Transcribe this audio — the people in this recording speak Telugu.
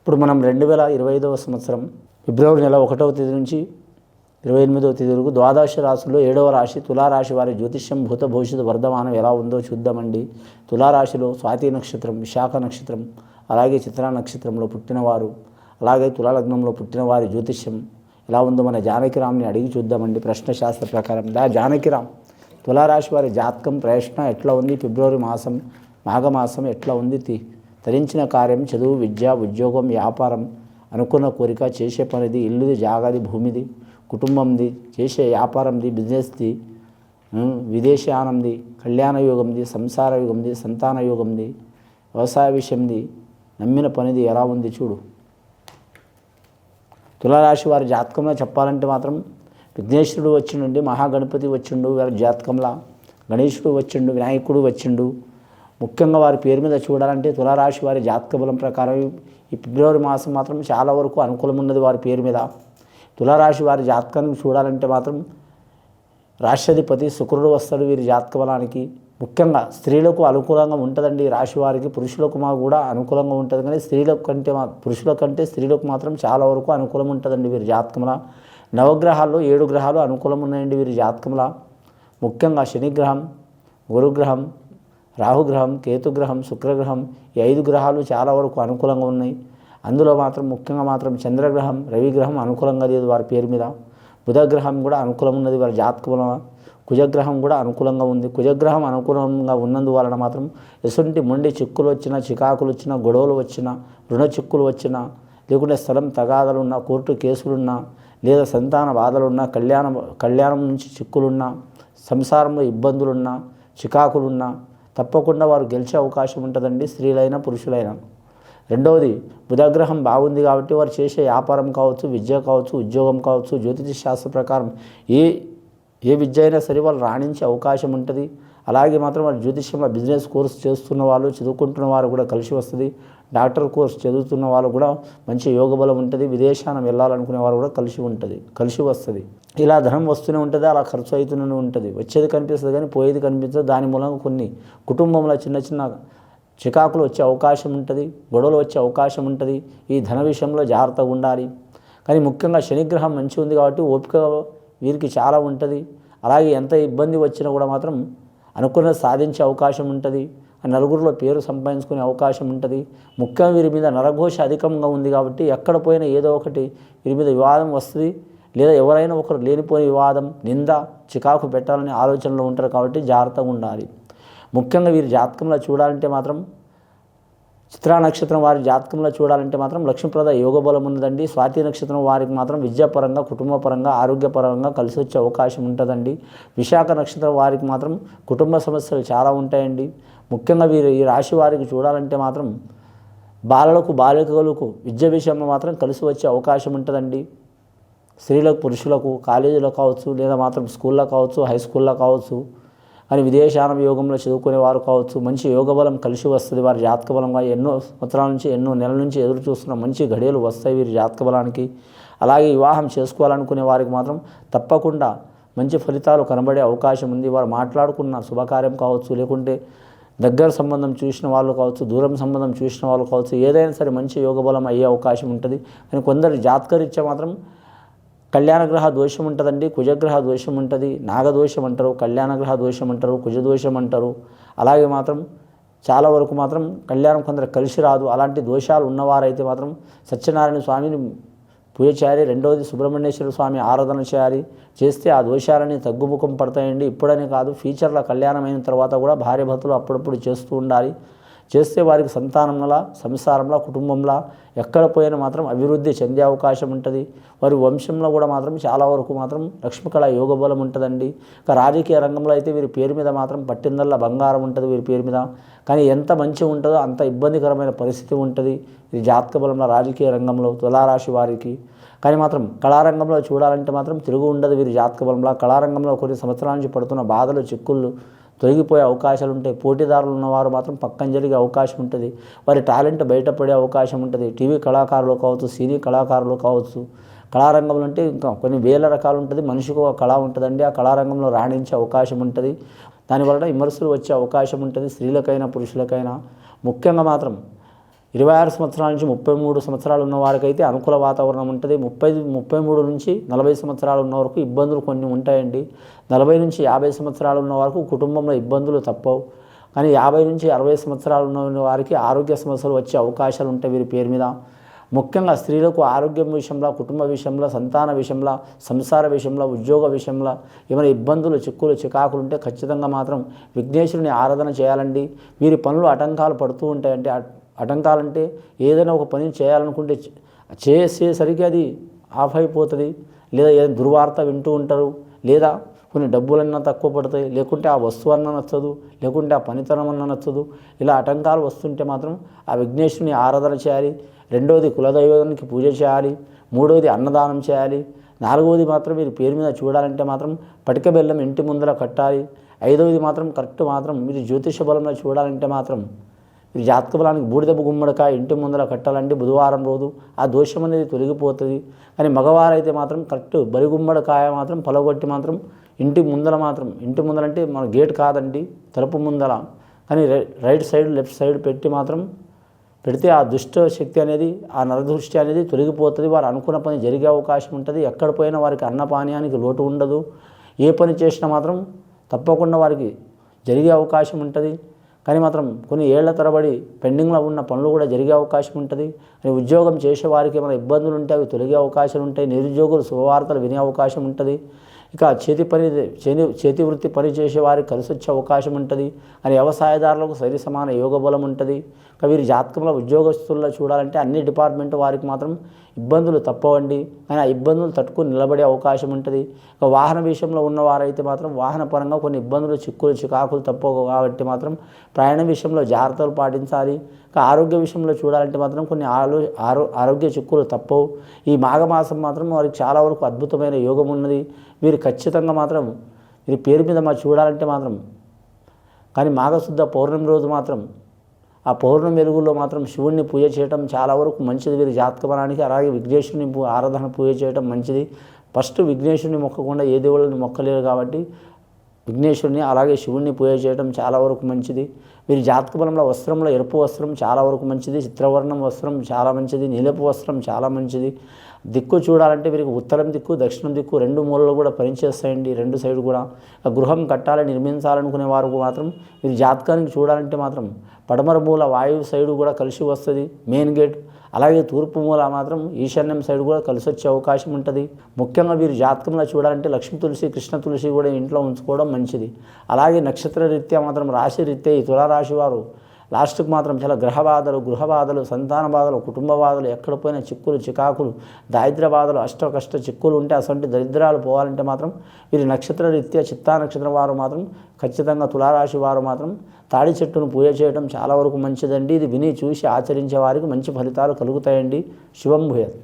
ఇప్పుడు మనం రెండు వేల ఇరవై ఐదవ సంవత్సరం ఫిబ్రవరి నెల ఒకటవ తేదీ నుంచి ఇరవై ఎనిమిదవ తేదీ వరకు ద్వాదశ రాశుల్లో ఏడవ రాశి తులారాశి వారి జ్యోతిష్యం భూత భవిష్యత్తు వర్ధమానం ఎలా ఉందో చూద్దామండి. తులారాశిలో స్వాతి నక్షత్రం విశాఖ నక్షత్రం అలాగే చిత్రా నక్షత్రంలో పుట్టినవారు అలాగే తులాలగ్నంలో పుట్టిన వారి జ్యోతిష్యం ఎలా ఉందో మన జానకిరామ్ని అడిగి చూద్దామండి ప్రశ్న శాస్త్ర ప్రకారం. దా జానకిరామ్ తులారాశి వారి జాతకం ప్రశ్న ఎట్లా ఉంది ఫిబ్రవరి మాసం మాఘమాసం ఎట్లా ఉంది తి తరించిన కార్యం చదువు విద్య ఉద్యోగం వ్యాపారం అనుకున్న కోరిక చేసే పనిది ఇల్లుది జాగది భూమిది కుటుంబంది చేసే వ్యాపారంది బిజినెస్ది విదేశానంది కళ్యాణ యోగంది సంసార యోగంది సంతాన యోగంది వ్యవసాయ విషయంది నమ్మిన పనిది ఎలా ఉంది చూడు. తులారాశి వారి జాతకంలో చెప్పాలంటే మాత్రం విఘ్నేశ్వరుడు వచ్చిండు మహాగణపతి వచ్చిండు వారి జాతకంలో గణేశుడు వచ్చిండు వినాయకుడు వచ్చిండు ముఖ్యంగా వారి పేరు మీద చూడాలంటే తులారాశి వారి జాతక బలం ప్రకారం ఈ ఫిబ్రవరి మాసం మాత్రం చాలా వరకు అనుకూలం ఉన్నది వారి పేరు మీద. తులారాశి వారి జాతకాన్ని చూడాలంటే మాత్రం రాష్ట్రాధిపతి శుక్రుడు వస్తాడు వీరి జాతక బలానికి. ముఖ్యంగా స్త్రీలకు అనుకూలంగా ఉంటుందండి ఈ రాశి వారికి. పురుషులకు మా కూడా అనుకూలంగా ఉంటుంది. కానీ స్త్రీలకు కంటే మా పురుషుల కంటే స్త్రీలకు మాత్రం చాలా వరకు అనుకూలం ఉంటుందండి వీరి జాతకంలో నవగ్రహాల్లో ఏడు గ్రహాలు అనుకూలం ఉన్నాయండి వీరి జాతకంలో ముఖ్యంగా శనిగ్రహం గురుగ్రహం రాహుగ్రహం కేతుగ్రహం శుక్రగ్రహం ఈ ఐదు గ్రహాలు చాలా వరకు అనుకూలంగా ఉన్నాయి. అందులో మాత్రం ముఖ్యంగా మాత్రం చంద్రగ్రహం రవిగ్రహం అనుకూలంగా లేదు వారి పేరు మీద. బుధగ్రహం కూడా అనుకూలం ఉన్నది వారి జాతకంలో కుజగ్రహం కూడా అనుకూలంగా ఉంది. కుజగ్రహం అనుకూలంగా ఉన్నందువలన మాత్రం ఎసుంటి మొండి చిక్కులు వచ్చినా చికాకులు వచ్చినా గొడవలు వచ్చినా రుణ చిక్కులు వచ్చినా లేకుంటే స్థలం తగాదలున్నా కోర్టు కేసులున్నా లేదా సంతాన బాధలున్నా కళ్యాణం కళ్యాణం నుంచి చిక్కులున్నా సంసారంలో ఇబ్బందులున్నా చికాకులున్నా తప్పకుండా వారు గెలిచే అవకాశం ఉంటుందండి స్త్రీలైనా పురుషులైనా. రెండవది బుధగ్రహం బాగుంది కాబట్టి వారు చేసే వ్యాపారం కావచ్చు విద్య కావచ్చు ఉద్యోగం కావచ్చు జ్యోతిష శాస్త్ర ప్రకారం ఏ ఏ విద్య అయినా సరే వాళ్ళు రాణించే అవకాశం ఉంటుంది. అలాగే మాత్రం వాళ్ళు జ్యోతిష్యంలో బిజినెస్ కోర్స్ చేస్తున్న వాళ్ళు చదువుకుంటున్న వారు కూడా కలిసి వస్తుంది. డాక్టర్ కోర్స్ చదువుతున్న వాళ్ళు కూడా మంచి యోగ బలం ఉంటుంది విదేశానం వెళ్ళాలనుకునే వారు కూడా కలిసి ఉంటుంది కలిసి వస్తుంది. ఇలా ధనం వస్తూనే ఉంటుంది అలా ఖర్చు అవుతూనే ఉంటుంది. వచ్చేది కనిపిస్తుంది కానీ పోయేది కనిపించదు. దాని మూలంగా కొన్ని కుటుంబంలో చిన్న చిన్న చికాకులు వచ్చే అవకాశం ఉంటుంది గొడవలు వచ్చే అవకాశం ఉంటుంది. ఈ ధన విషయంలో జాగ్రత్తగా ఉండాలి. కానీ ముఖ్యంగా శనిగ్రహం మంచి ఉంది కాబట్టి ఓపిక వీరికి చాలా ఉంటుంది. అలాగే ఎంత ఇబ్బంది వచ్చినా కూడా మాత్రం అనుకున్నది సాధించే అవకాశం ఉంటుంది. నలుగురిలో పేరు సంపాదించుకునే అవకాశం ఉంటుంది. ముఖ్యంగా వీరి మీద నరఘోష అధికంగా ఉంది కాబట్టి ఎక్కడ పోయినా ఏదో ఒకటి వీరి మీద వివాదం వస్తుంది. లేదా ఎవరైనా ఒకరు లేనిపోయిన వివాదం నింద చికాకు పెట్టాలనే ఆలోచనలో ఉంటారు కాబట్టి జాగ్రత్తగా ఉండాలి. ముఖ్యంగా వీరి జాతకంలో చూడాలంటే మాత్రం చిత్రా నక్షత్రం వారి జాతకంలో చూడాలంటే మాత్రం లక్ష్మీప్రద యోగ బలం ఉన్నదండి. స్వాతి నక్షత్రం వారికి మాత్రం విద్యాపరంగా కుటుంబపరంగా ఆరోగ్యపరంగా కలిసి వచ్చే అవకాశం ఉంటుందండి. విశాఖ నక్షత్రం వారికి మాత్రం కుటుంబ సమస్యలు చాలా ఉంటాయండి. ముఖ్యంగా వీరు ఈ రాశి వారికి చూడాలంటే మాత్రం బాలలకు బాలికలకు విద్య విషయంలో మాత్రం కలిసి వచ్చే అవకాశం ఉంటుందండి. స్త్రీలకు పురుషులకు కాలేజీలో కావచ్చు లేదా మాత్రం స్కూల్లో కావచ్చు హై స్కూల్లో కావచ్చు కానీ విదేశాన యోగంలో చదువుకునే వారు కావచ్చు మంచి యోగ బలం కలిసి వస్తుంది. వారి జాతక బలంగా ఎన్నో సంవత్సరాల నుంచి ఎన్నో నెలల నుంచి ఎదురు చూస్తున్న మంచి ఘడియలు వస్తాయి వీరి జాతక బలానికి అలాగే వివాహం చేసుకోవాలనుకునే వారికి మాత్రం తప్పకుండా మంచి ఫలితాలు కనబడే అవకాశం ఉంది. వారు మాట్లాడుకున్న శుభకార్యం కావచ్చు లేకుంటే దగ్గర సంబంధం చూసిన వాళ్ళు కావచ్చు దూరం సంబంధం చూసిన వాళ్ళు కావచ్చు ఏదైనా సరే మంచి యోగ బలం అయ్యే అవకాశం ఉంటుంది. కానీ కొందరు జాతకరీత్యా మాత్రం కళ్యాణగ్రహ దోషం ఉంటుందండి కుజగ్రహ దోషం ఉంటుంది నాగదోషం అంటారు కళ్యాణగ్రహ దోషం అంటారు కుజదోషం అంటారు. అలాగే మాత్రం చాలా వరకు మాత్రం కళ్యాణం కొందరు కలిసి రాదు. అలాంటి దోషాలు ఉన్నవారైతే మాత్రం సత్యనారాయణ స్వామిని పూజ చేయాలి రెండవది సుబ్రహ్మణ్యేశ్వర స్వామి ఆరాధన చేయాలి. చేస్తే ఆ దోషాలని తగ్గుముఖం పడతాయండి. ఇప్పుడనే కాదు ఫ్యూచర్లో కళ్యాణం అయిన తర్వాత కూడా భార్య భర్తలు అప్పుడప్పుడు చేస్తూ ఉండాలి. చేస్తే వారికి సంతానంలా సంసారంలో కుటుంబంలో ఎక్కడ పోయినా మాత్రం అభివృద్ధి చెందే అవకాశం ఉంటుంది. వారి వంశంలో కూడా మాత్రం చాలా వరకు మాత్రం లక్ష్మీకళ యోగ బలం ఉంటుందండి. ఇక రాజకీయ రంగంలో అయితే వీరి పేరు మీద మాత్రం పట్టిందల్లా బంగారం ఉంటుంది వీరి పేరు మీద. కానీ ఎంత మంచి ఉంటుందో అంత ఇబ్బందికరమైన పరిస్థితి ఉంటుంది ఇది జాతక బలంలో రాజకీయ రంగంలో తులారాశి వారికి. కానీ మాత్రం కళారంగంలో చూడాలంటే మాత్రం తిరుగు ఉండదు వీరి జాతక బలంలో. కళారంగంలో కొన్ని సంవత్సరాల నుంచి పడుతున్న బాధలు చిక్కుళ్ళు తొలగిపోయే అవకాశాలు ఉంటాయి. పోటీదారులు ఉన్నవారు మాత్రం పక్కన జరిగే అవకాశం ఉంటుంది. వారి టాలెంట్ బయటపడే అవకాశం ఉంటుంది. టీవీ కళాకారులు కావచ్చు సినీ కళాకారులు కావచ్చు. కళారంగంలో అంటే ఇంకా కొన్ని వేల రకాలు ఉంటుంది. మనిషికి ఒక కళ ఉంటుందండి. ఆ కళారంగంలో రాణించే అవకాశం ఉంటుంది. దానివలన విమర్శలు వచ్చే అవకాశం ఉంటుంది. స్త్రీలకైనా పురుషులకైనా. ముఖ్యంగా మాత్రం ఇరవై ఆరు సంవత్సరాల నుంచి ముప్పై మూడు సంవత్సరాలు ఉన్న వారికైతే అనుకూల వాతావరణం ఉంటుంది. ముప్పై ముప్పై మూడు నుంచి నలభై సంవత్సరాలు ఉన్న వరకు ఇబ్బందులు కొన్ని ఉంటాయండి. నలభై నుంచి యాభై సంవత్సరాలు ఉన్న వరకు కుటుంబంలో ఇబ్బందులు తప్పవు. కానీ యాభై నుంచి అరవై సంవత్సరాలు ఉన్న వారికి ఆరోగ్య సమస్యలు వచ్చే అవకాశాలు ఉంటాయి వీరి పేరు మీద. ముఖ్యంగా స్త్రీలకు ఆరోగ్యం విషయంలో కుటుంబ విషయంలో సంతాన విషయంలో సంసార విషయంలో ఉద్యోగ విషయంలో ఏమైనా ఇబ్బందులు చిక్కులు చికాకులు ఉంటే ఖచ్చితంగా మాత్రం విఘ్నేశ్వరుని ఆరాధన చేయాలండి. వీరి పనులు ఆటంకాలు పడుతూ ఉంటాయంటే ఆటంకాలంటే ఏదైనా ఒక పని చేయాలనుకుంటే చేసేసరికి అది ఆఫ్ అయిపోతుంది. లేదా ఏదైనా దుర్వార్త వింటూ ఉంటారు. లేదా కొన్ని డబ్బులన్నా తక్కువ పడతాయి. లేకుంటే ఆ వస్తువు అన్న నచ్చదు. లేకుంటే ఆ పనితనం అన్న నచ్చదు. ఇలా ఆటంకాలు వస్తుంటే మాత్రం ఆ విఘ్నేశ్వరుని ఆరాధన చేయాలి. రెండవది కులదైవానికి పూజ చేయాలి. మూడవది అన్నదానం చేయాలి. నాలుగవది మాత్రం మీరు పేరు మీద చూడాలంటే మాత్రం పటిక బెల్లం ఇంటి ముందర కట్టాలి. ఐదవది మాత్రం కరెక్ట్ మాత్రం మీరు జ్యోతిష బలంలో చూడాలంటే మాత్రం ఇది జాతక బలానికి బూడిదెబ్బ గుమ్మడికాయ ఇంటి ముందర కట్టాలంటే బుధవారం రోజు ఆ దోషం అనేది తొలగిపోతుంది. కానీ మగవారైతే మాత్రం కరెక్ట్ బరి గుమ్మడికాయ మాత్రం పొలగొట్టి మాత్రం ఇంటి ముందర మాత్రం ఇంటి ముందర అంటే మన గేట్ కాదండి తలుపు ముందర. కానీ రైట్ సైడ్ లెఫ్ట్ సైడ్ పెట్టి మాత్రం పెడితే ఆ దుష్ట శక్తి అనేది ఆ నరదృష్టి అనేది తొలగిపోతుంది. వారు అనుకున్న పని జరిగే అవకాశం ఉంటుంది. ఎక్కడ పోయినా వారికి అన్నపానీయానికి లోటు ఉండదు. ఏ పని చేసినా మాత్రం తప్పకుండా వారికి జరిగే అవకాశం ఉంటుంది. కానీ మాత్రం కొన్ని ఏళ్ళ తరబడి పెండింగ్లో ఉన్న పనులు కూడా జరిగే అవకాశం ఉంటుంది. అని ఉద్యోగం చేసే వారికి ఏమైనా ఇబ్బందులు ఉంటే అవి తొలగే అవకాశాలు ఉంటాయి. నిరుద్యోగులు శుభవార్తలు వినే అవకాశం ఉంటుంది. ఇక చేతి పని చేతి చేతి వృత్తి పని చేసే వారికి కలిసి వచ్చే అవకాశం ఉంటుంది. అని వ్యవసాయదారులకు సరి సమాన యోగ బలం ఉంటుంది. వీరి జాతకంలో ఉద్యోగస్తుల్లో చూడాలంటే అన్ని డిపార్ట్మెంట్ వారికి మాత్రం ఇబ్బందులు తప్పవండి. కానీ ఆ ఇబ్బందులు తట్టుకుని నిలబడే అవకాశం ఉంటుంది. ఇక వాహన విషయంలో ఉన్నవారైతే మాత్రం వాహన పరంగా కొన్ని ఇబ్బందులు చిక్కులు చికాకులు తప్పవు కాబట్టి మాత్రం ప్రయాణం విషయంలో జాగ్రత్తలు పాటించాలి. ఇక ఆరోగ్య విషయంలో చూడాలంటే మాత్రం కొన్ని ఆలో ఆరో ఆరోగ్య చిక్కులు తప్పవు. ఈ మాఘమాసం మాత్రం వారికి చాలా వరకు అద్భుతమైన యోగం ఉన్నది. వీరు ఖచ్చితంగా మాత్రం వీరి పేరు మీద మా చూడాలంటే మాత్రం కానీ మాఘశుద్ధ పౌర్ణమి రోజు మాత్రం ఆ పౌర్ణమి వెలుగులో మాత్రం శివుణ్ణి పూజ చేయటం చాలా వరకు మంచిది. వీరి జాతకమనానికి అలాగే విఘ్నేశ్వరుని ఆరాధన పూజ చేయటం మంచిది. ఫస్ట్ విఘ్నేశ్వరుని మొక్కకుండా ఏ దేవుళ్ళని మొక్కలేరు కాబట్టి విఘ్నేశ్వరుని అలాగే శివుణ్ణి పూజ చేయడం చాలా వరకు మంచిది. వీరి జాతక బలంలో వస్త్రంలో ఎరుపు వస్త్రం చాలా వరకు మంచిది చిత్రవర్ణం వస్త్రం చాలా మంచిది నీలపు వస్త్రం చాలా మంచిది. దిక్కు చూడాలంటే వీరికి ఉత్తరం దిక్కు దక్షిణం దిక్కు రెండు మూలలు కూడా పనిచేస్తాయండి రెండు సైడ్ కూడా. గృహం కట్టాలి నిర్మించాలనుకునే వారు మాత్రం వీరి జాతకానికి చూడాలంటే మాత్రం పడమర మూల వాయువు సైడు కూడా కలిసి వస్తుంది మెయిన్ గేట్ అలాగే తూర్పు మూల మాత్రం ఈశాన్యం సైడ్ కూడా కలిసి వచ్చే అవకాశం ఉంటుంది. ముఖ్యంగా వీరు జాతకంలో చూడాలంటే లక్ష్మీ తులసి కృష్ణ తులసి కూడా ఇంట్లో ఉంచుకోవడం మంచిది. అలాగే నక్షత్ర రీత్యా మాత్రం రాశి రీత్యా ఈ తులారాశి వారు లాస్ట్కి మాత్రం చాలా గ్రహబాధలు గృహబాధలు సంతాన బాధలు కుటుంబ బాధలు ఎక్కడ పోయినా చిక్కులు చికాకులు దారిద్ర బాధలు అష్ట కష్ట చిక్కులు ఉంటే అసలు దరిద్రాలు పోవాలంటే మాత్రం వీరి నక్షత్ర రీత్యా చిత్తా నక్షత్రం వారు మాత్రం ఖచ్చితంగా తులారాశి వారు మాత్రం తాడి చెట్టును పూజ చేయడం చాలా వరకు మంచిదండి. ఇది విని చూసి ఆచరించే వారికి మంచి ఫలితాలు కలుగుతాయండి. శుభం భూయత్.